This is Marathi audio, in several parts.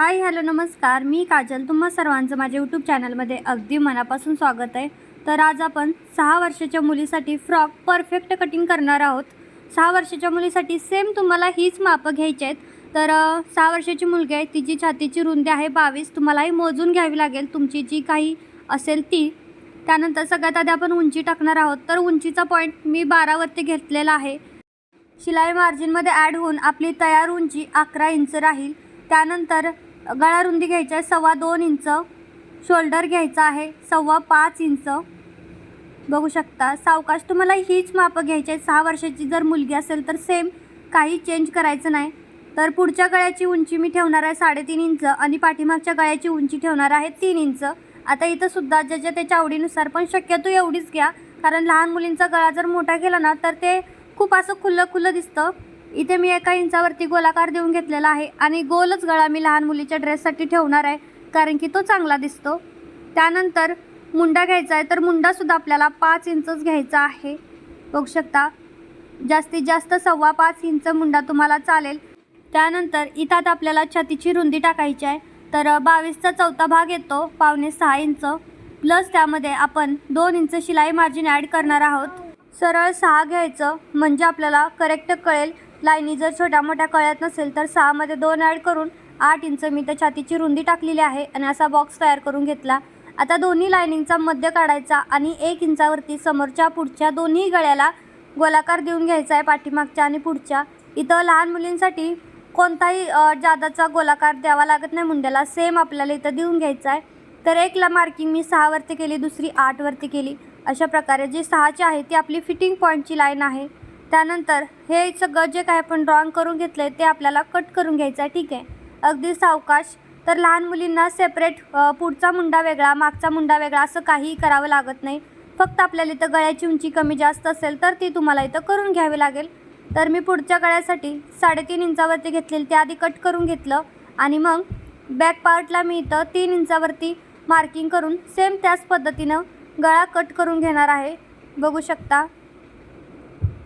हाय हॅलो नमस्कार. मी काजल. तुम्हा सर्वांचं माझ्या यूट्यूब चॅनलमध्ये अगदी मनापासून स्वागत आहे. तर आज आपण सहा वर्षाच्या मुलीसाठी फ्रॉक परफेक्ट कटिंग करणार आहोत. सहा वर्षाच्या मुलीसाठी सेम तुम्हाला हीच मापं घ्यायची आहेत. तर सहा वर्षाची मुलगी आहे. तिची छातीची रुंदी आहे बावीस. तुम्हालाही मोजून घ्यावी लागेल. तुमची जी काही असेल ती. त्यानंतर सगळ्यात आधी आपण उंची टाकणार आहोत. तर उंचीचा पॉईंट मी बारावरती घेतलेला आहे. शिलाई मार्जिनमध्ये ॲड होऊन आपली तयार उंची अकरा इंच राहील. त्यानंतर गळा रुंदी घ्यायची आहे सव्वा दोन इंच. शोल्डर घ्यायचा आहे सव्वा पाच इंच. बघू शकता सावकाश तुम्हाला हीच मापं घ्यायची आहे सहा वर्षाची जर मुलगी असेल तर सेम काही चेंज करायचं नाही. तर पुढच्या गळ्याची उंची मी ठेवणार आहे साडेतीन इंच आणि पाठीमागच्या गळ्याची उंची ठेवणार आहे तीन इंच. आता इथंसुद्धा ज्याच्या त्याच्या आवडीनुसार पण शक्यतो एवढीच घ्या. कारण लहान मुलींचा गळा जर मोठा केला ना तर ते खूप असं खुल्लं खुल्लं दिसतं. इथे मी एका इंचावरती गोलाकार देऊन घेतलेला आहे आणि गोलच गळा मी लहान मुलीच्या ड्रेससाठी ठेवणार आहे कारण की तो चांगला दिसतो. त्यानंतर मुंडा घ्यायचा आहे तर मुंडासुद्धा आपल्याला पाच इंचच घ्यायचा आहे. बघू शकता जास्तीत जास्त सव्वा पाच इंच मुंडा तुम्हाला चालेल. त्यानंतर इथं आता आपल्याला छातीची रुंदी टाकायची आहे तर बावीसचा चौथा भाग येतो पावणे सहा इंच. प्लस त्यामध्ये आपण दोन इंच शिलाई मार्जिन ॲड करणार आहोत. सरळ सहा घ्यायचं म्हणजे आपल्याला करेक्ट कळेल लाईनी जर छोट्या मोठ्या कळत नसेल तर सहामध्ये दोन ॲड करून आठ इंच मी त्या छातीची रुंदी टाकलेली आहे आणि असा बॉक्स तयार करून घेतला. आता दोन्ही लाईनिंगचा मध्य काढायचा आणि एक इंचावरती समोरच्या पुढच्या दोन्ही गळ्याला गोलाकार देऊन घ्यायचा आहे पाठीमागच्या आणि पुढच्या. इथं लहान मुलींसाठी कोणताही जादाचा गोलाकार द्यावा लागत नाही. मुंड्याला सेम आपल्याला इथं देऊन घ्यायचा आहे. तर एकला मार्किंग मी सहावरती केली दुसरी आठवरती केली. अशा प्रकारे जी सहाची आहे ती आपली फिटिंग पॉईंटची लाईन आहे. त्यानंतर हे सगळं जे काय आपण ड्रॉइंग करून घेतलं आहे ते आपल्याला कट करून घ्यायचं आहे ठीक आहे? अगदी सावकाश. तर लहान मुलींना सेपरेट पुढचा मुंडा वेगळा मागचा मुंडा वेगळा असं काहीही करावं लागत नाही. फक्त आपल्याला इथं गळ्याची उंची कमी जास्त असेल तर ती तुम्हाला इथं करून घ्यावी लागेल. तर मी पुढच्या गळ्यासाठी साडेतीन इंचावरती घेतलेली ते आधी कट करून घेतलं. आणि मग बॅक पार्टला मी इथं तीन इंचावरती मार्किंग करून सेम त्याच पद्धतीनं गळा कट करून घेणार आहे. बघू शकता.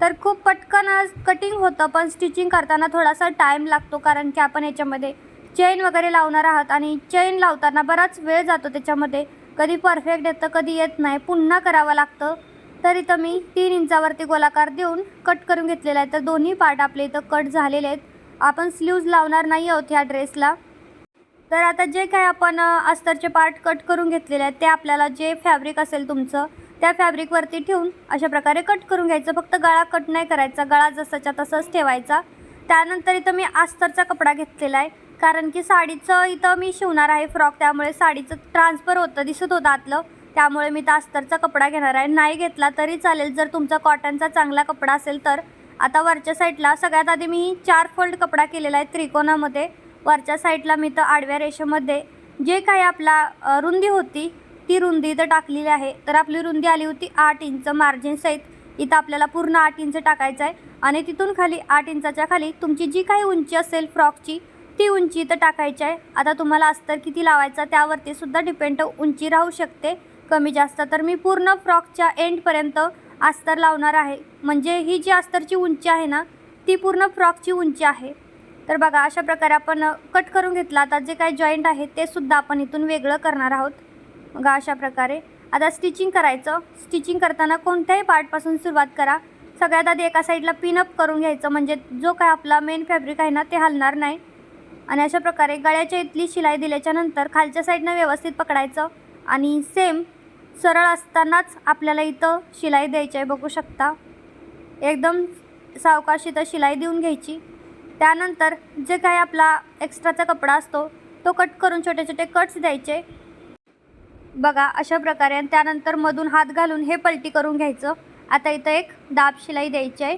तर खूप पटकन कटिंग होतं पण स्टिचिंग करताना थोडासा टाईम लागतो कारण की आपण याच्यामध्ये चेन वगैरे लावणार आहात आणि चेन लावताना बराच वेळ जातो त्याच्यामध्ये. कधी परफेक्ट येतं कधी येत नाही. पुन्हा करावं लागतं. तर इथं मी तीन इंचावरती गोलाकार देऊन कट करून घेतलेला आहे. तर दोन्ही पार्ट आपले इथं कट झालेले आहेत. आपण स्लीव्ज लावणार नाही आहोत ह्या ड्रेसला तर आता जे काय आपण अस्तरचे पार्ट कट करून घेतलेले आहेत ते आपल्याला जे फॅब्रिक असेल तुमचं त्या फॅब्रिकवरती ठेवून अशा प्रकारे कट करून घ्यायचं. फक्त गळा कट नाही करायचा. गळा जसाच्या तसाच ठेवायचा. त्यानंतर इथं मी आस्तरचा कपडा घेतलेला आहे. कारण की साडीचं इथं मी शिवणार आहे फ्रॉक त्यामुळे साडीचं ट्रान्सफर होतं दिसत होतं आतलं. त्यामुळे मी तर कपडा घेणार आहे. नाही घेतला तरी चालेल. जर तुमचा कॉटनचा चांगला कपडा असेल तर. आता वरच्या साईडला सगळ्यात आधी मी चार फोल्ड कपडा केलेला आहे त्रिकोणामध्ये. वरच्या साईडला मी तर आडव्या रेषेमध्ये. जे काही आपला रुंदी होती ती रुंदी इथं टाकलेली आहे. तर आपली रुंदी आली होती आठ इंच मार्जिन सहित. इथं आपल्याला पूर्ण आठ इंच टाकायचं आहे. आणि तिथून खाली आठ इंचाच्या खाली तुमची जी काही उंची असेल फ्रॉकची ती उंची इथं टाकायची आहे. आता तुम्हाला अस्तर किती लावायचा त्यावरती सुद्धा डिपेंड उंची राहू शकते. कमी जास्त तर मी पूर्ण फ्रॉकच्या एंडपर्यंत अस्तर लावणार आहे. म्हणजे ही जी अस्तरची उंची आहे ना ती पूर्ण फ्रॉकची उंची आहे. तर बघा अशा प्रकारे आपण कट करून घेतला. आता जे काही जॉईंट आहे ते सुद्धा आपण इथून वेगळं करणार आहोत. मग अशा प्रकारे. आता स्टिचिंग करायचं. स्टिचिंग करताना कोणत्याही पार्टपासून सुरुवात करा. सगळ्यात आधी एका साईडला पिनअप करून घ्यायचं. म्हणजे जो काय आपला मेन फॅब्रिक आहे ना ते हलणार नाही. आणि अशा प्रकारे गळ्याच्या इथली शिलाई दिल्याच्या नंतर खालच्या साईडनं व्यवस्थित पकडायचं. आणि सेम सरळ असतानाच आपल्याला इथं शिलाई द्यायची आहे बघू शकता. एकदम सावकाश इथं शिलाई देऊन घ्यायची. त्यानंतर जे काही आपला एक्स्ट्राचा कपडा असतो तो कट करून छोटे छोटे कट्स द्यायचे. बघा अशा प्रकारे आणि त्यानंतर मधून हात घालून हे पलटी करून घ्यायचं. आता इथं एक दाब शिलाई द्यायची आहे.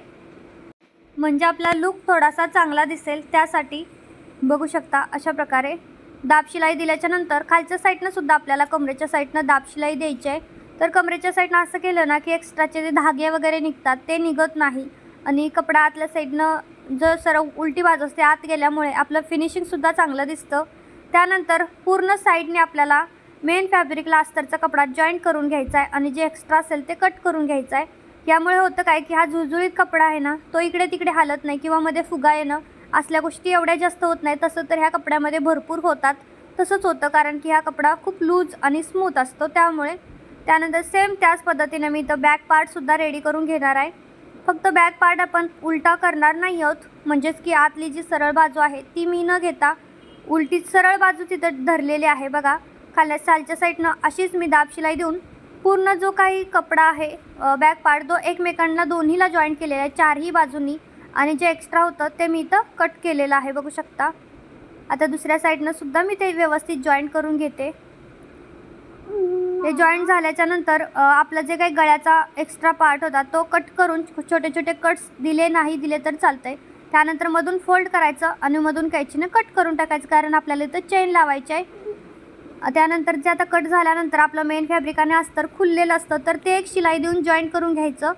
म्हणजे आपला लुक थोडासा चांगला दिसेल त्यासाठी बघू शकता अशा प्रकारे दाब शिलाई दिल्याच्या नंतर खालच्या साईडनं सुद्धा आपल्याला कमरेच्या साईडनं दाब शिलाई द्यायची आहे. तर कमरेच्या साईडनं असं केलं ना की एक्स्ट्राचे जे धागे वगैरे निघतात ते निघत नाही. आणि कपडा आतल्या साईडनं जर सरळ उलटी बाजू असते आत गेल्यामुळे आपलं फिनिशिंगसुद्धा चांगलं दिसतं. त्यानंतर पूर्ण साईडने आपल्याला मेन फॅब्रिकला अस्तरचा कपडा जॉईंट करून घ्यायचा आहे आणि जे एक्स्ट्रा असेल ते कट करून घ्यायचं आहे. यामुळे होतं काय की हा झुळझुळीत कपडा आहे ना तो इकडे तिकडे हालत नाही किंवा मध्ये फुगा येणं असल्या गोष्टी एवढ्या जास्त होत नाही तसं तर ह्या कपड्यामध्ये भरपूर होतात. तसंच होतं कारण की हा कपडा खूप लूज आणि स्मूथ असतो. त्यामुळे त्यानंतर सेम त्याच पद्धतीने मी इथं बॅक पार्टसुद्धा रेडी करून घेणार आहे. फक्त बॅक पार्ट आपण उलटा करणार नाही आहोत. म्हणजेच की आतली जी सरळ बाजू आहे ती मी न घेता उलटी सरळ बाजू तिथं धरलेली आहे बघा. खाल्यास सालच्या साईडनं अशीच मी दाब शिलाई देऊन पूर्ण जो काही कपडा आहे बॅक पार्ट जो एकमेकांना दोन्हीला जॉईंट केलेला आहे चारही बाजूंनी आणि जे एक्स्ट्रा होतं ते मी इथं कट केलेलं आहे बघू शकता. आता दुसऱ्या साईडनं सुद्धा मी ते व्यवस्थित जॉईंट करून घेते. ते जॉईंट झाल्याच्यानंतर आपला आपलं जे काही गळ्याचा एक्स्ट्रा पार्ट होता तो कट करून छोटे छोटे कट्स दिले नाही दिले तर चालतंय. त्यानंतर मधून फोल्ड करायचं आणि मधून कैचीनं कट करून टाकायचं कारण आपल्याला इथं चेन लावायची आहे. त्यानंतर जे आता कट झाल्यानंतर आपलं मेन फॅब्रिकाने अस्तर खुललेलं असतं तर ते एक शिलाई देऊन जॉईंट करून घ्यायचं.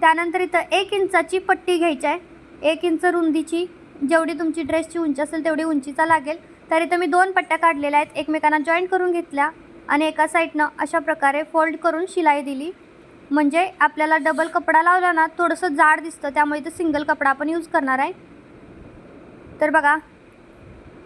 त्यानंतर इथं एक इंचाची पट्टी घ्यायची आहे. एक इंच रुंदीची जेवढी तुमची ड्रेसची उंची असेल तेवढी उंचीचा लागेल. तर इथं मी दोन पट्ट्या काढलेल्या आहेत एकमेकांना जॉईंट करून घेतल्या आणि एका साईडनं अशा प्रकारे फोल्ड करून शिलाई दिली. म्हणजे आपल्याला डबल कपडा लावला ना थोडंसं जाड दिसतं त्यामुळे इथं सिंगल कपडा आपण यूज करणार आहे. तर बघा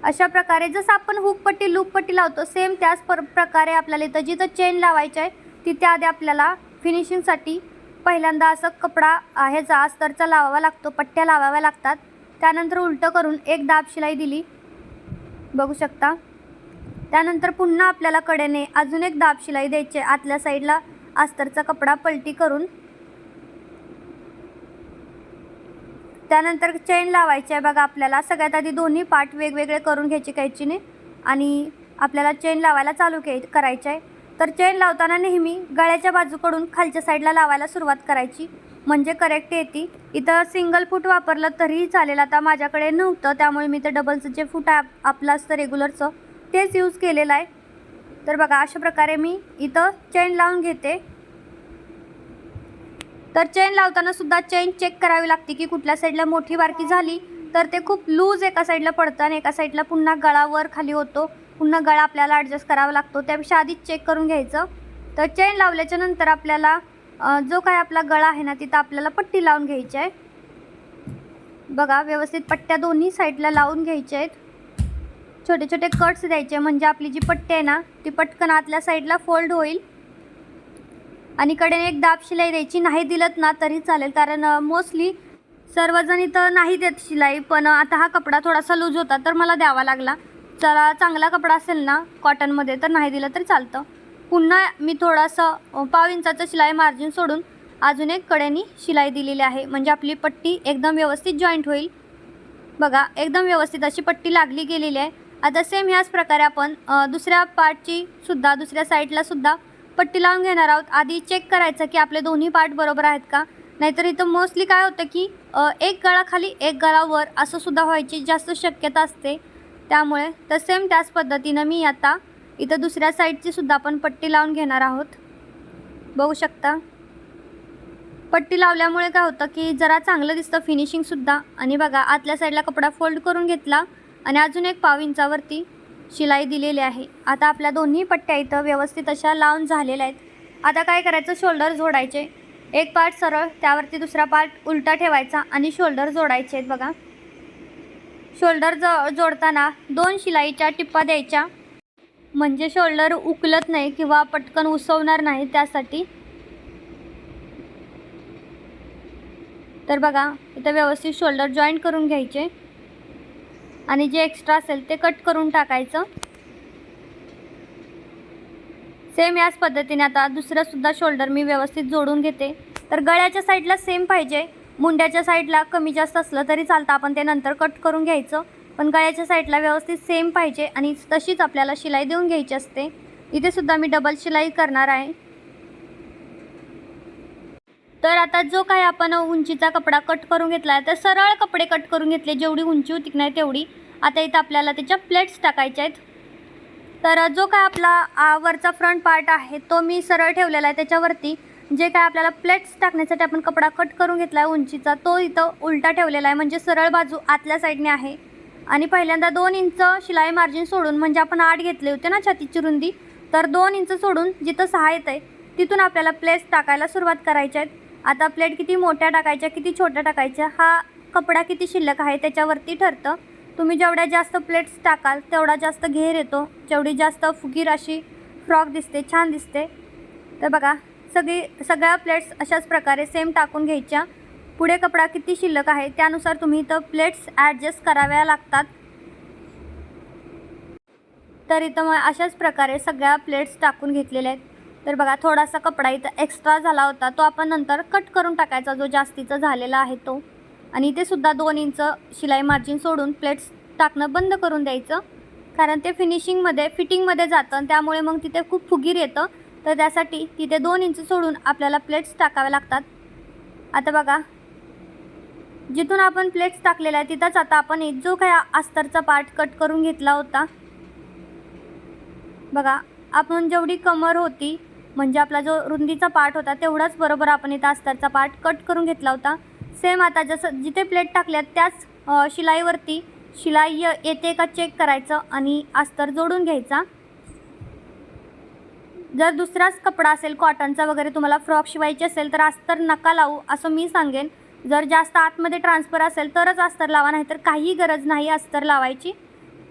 अशा प्रकारे जसं आपण हुकपट्टी लूपपट्टी लावतो सेम त्याच पर प्रकारे आपल्याला इथं जिथं चेन लावायचं आहे तिथे आधी आपल्याला फिनिशिंगसाठी पहिल्यांदा असं कपडा ह्याचा अस्तरचा लावावा लागतो पट्ट्या लावाव्या लागतात. त्यानंतर उलटं करून एक दाब शिलाई दिली. बघू शकता. त्यानंतर पुन्हा आपल्याला कडेने अजून एक दाब शिलाई द्यायची आहे. आतल्या साईडला अस्तरचा कपडा पलटी करून त्यानंतर चेन लावायची आहे बघा आपल्याला. सगळ्यात आधी दोन्ही पार्ट वेगवेगळे करून घ्यायचे कैचीने आणि आपल्याला चेन लावायला चालू के करायचं आहे. तर चेन लावताना नेहमी गळ्याच्या बाजूकडून खालच्या साईडला लावायला सुरुवात करायची. म्हणजे करेक्ट येते. इथं सिंगल फूट वापरलं तरीही चालेल. आता माझ्याकडे नव्हतं त्यामुळे मी ते डबलचं जे फूट आहे आपलं असतं रेग्युलरचं तेच यूज केलेलं आहे. तर बघा अशा प्रकारे मी इथं चेन लावून घेते. तर चेन लावताना सुद्धा चेन चेक करावी लागते की कुठल्या साईडला मोठी बारकी झाली. तर ते खूप लूज एका साईडला पडतं आणि एका साईडला पुन्हा गळावर खाली होतो. पुन्हा गळा आपल्याला ॲडजस्ट करावा लागतो. त्यापेक्षा आधीच चेक करून घ्यायचं. तर चेन लावल्याच्या नंतर आपल्याला जो काय आपला गळा आहे ना तिथं आपल्याला पट्टी लावून घ्यायची आहे. बघा व्यवस्थित पट्ट्या दोन्ही साईडला लावून घ्यायच्या आहेत. छोटे छोटे कट्स द्यायचे. म्हणजे आपली जी पट्टी आहे ना ती पटकन आतल्या साईडला फोल्ड होईल. आणि कडेने एक दाब शिलाई द्यायची. नाही दिलत ना तरी चालेल. कारण मोस्टली सर्वजण इथं नाही देत शिलाई. पण आता हा कपडा थोडासा लूज होता तर मला द्यावा लागला. चला चांगला कपडा असेल ना कॉटनमध्ये तर नाही दिलं तरी चालतं. पुन्हा मी थोडंसं पाव इंचाचं शिलाई मार्जिन सोडून अजून एक कडेनी शिलाई दिलेली आहे. म्हणजे आपली पट्टी एकदम व्यवस्थित जॉईंट होईल. बघा एकदम व्यवस्थित अशी पट्टी लागली गेलेली आहे. आता सेम ह्याच प्रकारे आपण दुसऱ्या पार्टची सुद्धा दुसऱ्या साईडला सुद्धा पट्टी लावून घेणार आहोत. आधी चेक करायचं की आपले दोन्ही पार्ट बरोबर आहेत का? नाहीतर इथं मोस्टली काय होतं की एक गळा खाली एक गळा वर असं सुद्धा व्हायची जास्त शक्यता असते. त्यामुळे तर सेम त्याच पद्धतीनं मी आता इथं दुसऱ्या साईडची सुद्धा आपण पट्टी लावून घेणार आहोत. बघू शकता. पट्टी लावल्यामुळे काय होतं की जरा चांगलं दिसतं फिनिशिंगसुद्धा आणि बघा आतल्या साईडला कपडा फोल्ड करून घेतला. आणि अजून एक पाव इंचावरती शिलाई दिलेली आहे. आता आपल्या दोन्ही पट्ट्या इथं व्यवस्थित अशा लावून झालेल्या आहेत. आता काय करायचं? शोल्डर जोडायचे. एक पार्ट सरळ त्यावरती दुसरा पार्ट उलटा ठेवायचा आणि शोल्डर जोडायचे आहेत बघा. शोल्डर जो जोडताना दोन शिलाईच्या टिप्पा द्यायच्या. म्हणजे शोल्डर उकलत नाही किंवा पटकन उसवणार नाही त्यासाठी. तर बघा इथं व्यवस्थित शोल्डर जॉईंट करून घ्यायचे. आणि जे एक्स्ट्रा असेल ते कट करून टाकायचं. सेम याच पद्धतीने आता दुसरंसुद्धा शोल्डर मी व्यवस्थित जोडून घेते. तर गळ्याच्या साईडला सेम पाहिजे. मुंड्याच्या साईडला कमी जास्त असलं तरी चालतं. आपण ते नंतर कट करून घ्यायचं. पण गळ्याच्या साईडला व्यवस्थित सेम पाहिजे आणि तशीच आपल्याला शिलाई देऊन घ्यायची असते. इथे सुद्धा मी डबल शिलाई करणार आहे. तर आता जो काय आपण उंचीचा कपडा कट करून घेतला आहे तर सरळ कपडे कट करून घेतले. जेवढी उंची होती नाही तेवढी. आता इथं आपल्याला त्याच्या प्लेट्स टाकायच्या आहेत. तर जो काय आपला आ, वरचा फ्रंट पार्ट आहे तो मी सरळ ठेवलेला आहे त्याच्यावरती. जे काय आपल्याला प्लेट्स टाकण्यासाठी आपण कपडा कट करून घेतला आहे उंचीचा तो इथं उलटा ठेवलेला आहे. म्हणजे सरळ बाजू आतल्या साईडने आहे. आणि पहिल्यांदा दोन इंच शिलाई मार्जिन सोडून म्हणजे आपण आठ घेतले होते ना छातीची रुंदी तर दोन इंच सोडून जिथं सहा येत आहे तिथून आपल्याला प्लेट्स टाकायला सुरुवात करायच्या आहेत. आता प्लेट किती मोठ्या टाकायच्या किती छोट्या टाकायच्या हा कपडा किती शिल्लक आहे त्याच्यावरती ठरतं. तुम्ही जेवढ्या जास्त प्लेट्स टाकाल तेवढा जास्त घेर येतो. जेवढी जास्त फुगीर अशी फ्रॉक दिसते छान दिसते. तर बघा सगळी सगळ्या प्लेट्स अशाच प्रकारे सेम टाकून घ्यायच्या. पुढे कपडा किती शिल्लक आहे त्यानुसार तुम्ही इथं प्लेट्स ॲडजस्ट कराव्या लागतात. तर इथं मग अशाच प्रकारे सगळ्या प्लेट्स टाकून घेतलेल्या आहेत. तर बघा थोडासा कपडा इथं एक्स्ट्रा झाला होता. तो आपण नंतर कट करून टाकायचा जो जास्तीचा झालेला आहे तो. आणि इथे सुद्धा दोन इंच शिलाई मार्जिन सोडून प्लेट्स टाकणं बंद करून द्यायचं. कारण ते फिनिशिंगमध्ये फिटिंगमध्ये जातं आणि त्यामुळे मग तिथे खूप फुगीर येतं. तर त्यासाठी तिथे दोन इंच सोडून आपल्याला प्लेट्स टाकाव्या लागतात. आता बघा जिथून आपण प्लेट्स टाकलेल्या आहे तिथंच आता आपण एक जो काय अस्तरचा पार्ट कट करून घेतला होता. बघा आपण जेवढी कमर होती म्हणजे आपला जो रुंदीचा पार्ट होता तेवढाच बरोबर आपण इथं अस्तरचा पार्ट कट करून घेतला होता. सेम आता जसं जिथे प्लेट टाकल्यात त्याच शिलाईवरती शिलाई येते का चेक करायचं आणि अस्तर जोडून घ्यायचा. जर दुसराच कपडा असेल कॉटनचा वगैरे तुम्हाला फ्रॉक शिवायची असेल तर अस्तर नका लावू असं मी सांगेन. जर जास्त आतमध्ये ट्रान्सफर असेल तरच अस्तर लावा नाही तर काही गरज नाही अस्तर लावायची.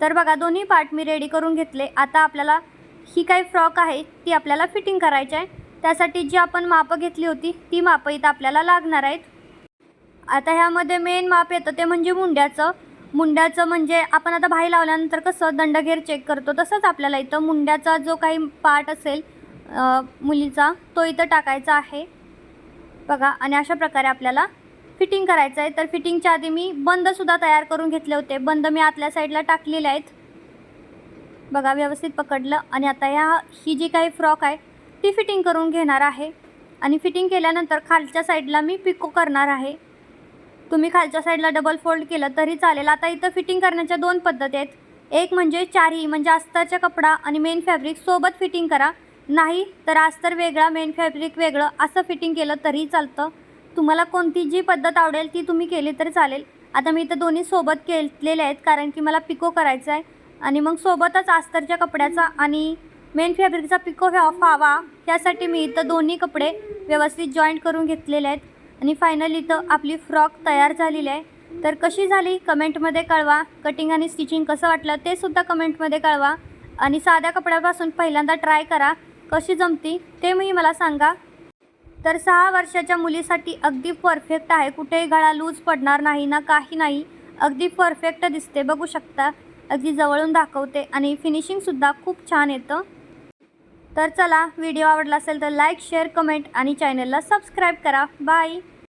तर बघा दोन्ही पार्ट मी रेडी करून घेतले. आता आपल्याला ही काही फ्रॉक आहे ती आपल्याला फिटिंग करायची आहे. त्यासाठी जी आपण मापं घेतली होती ती मापं इथं आपल्याला लागणार आहेत. आता ह्यामध्ये मेन माप येतं ते म्हणजे मुंड्याचं. मुंड्याचं म्हणजे आपण आता भाई लावल्यानंतर कसं दंडघेर चेक करतो तसंच आपल्याला इथं मुंड्याचा जो काही पार्ट असेल मुलीचा तो इथं टाकायचा आहे. बघा आणि अशा प्रकारे आपल्याला फिटिंग करायचं आहे. तर फिटिंगच्या आधी मी बंदसुद्धा तयार करून घेतले होते. बंद मी आतल्या साईडला टाकलेले आहेत. बघा व्यवस्थित पकडलं आणि आता ह्या ही जी काही फ्रॉक आहे ती फिटिंग करून घेणार आहे. आणि फिटिंग केल्यानंतर खालच्या साईडला मी पिको करणार आहे. तुम्ही खालच्या साईडला डबल फोल्ड केलं तरी चालेल. आता इथं फिटिंग करण्याच्या दोन पद्धती आहेत. एक म्हणजे चारही म्हणजे अस्तरचा कपडा आणि मेन फॅब्रिक सोबत फिटिंग करा. नाही तर अस्तर वेगळा मेन फॅब्रिक वेगळं असं फिटिंग केलं तरी चालतं. तुम्हाला कोणती जी पद्धत आवडेल ती तुम्ही केली तरी चालेल. आता मी इथं दोन्ही सोबत केलेले आहेत कारण की मला पिको करायचं आहे. आणि मग सोबतच अस्तरच्या कपड्याचा आणि मेन फॅब्रिकचा पिको व्हा व्हावा. यासाठी मी इथं दोन्ही कपडे व्यवस्थित जॉईंट करून घेतलेले आहेत. आणि फायनली इथं आपली फ्रॉक तयार झालेली आहे. तर कशी झाली? कमेंटमध्ये कळवा. कटिंग आणि स्टिचिंग कसं वाटलं ते सुद्धा कमेंटमध्ये कळवा. आणि साध्या कपड्यापासून पहिल्यांदा ट्राय करा. कशी जमती ते मी मला सांगा. तर सहा वर्षाच्या मुलीसाठी अगदी परफेक्ट आहे. कुठेही गळा लूज पडणार नाही ना काही नाही. अगदी परफेक्ट दिसते. बघू शकता. अगदी जवळून दाखवते आणि फिनिशिंगसुद्धा खूप छान येतं. तर चला व्हिडिओ आवडला असेल तर लाईक शेअर कमेंट आणि चॅनलला सबस्क्राईब करा. बाय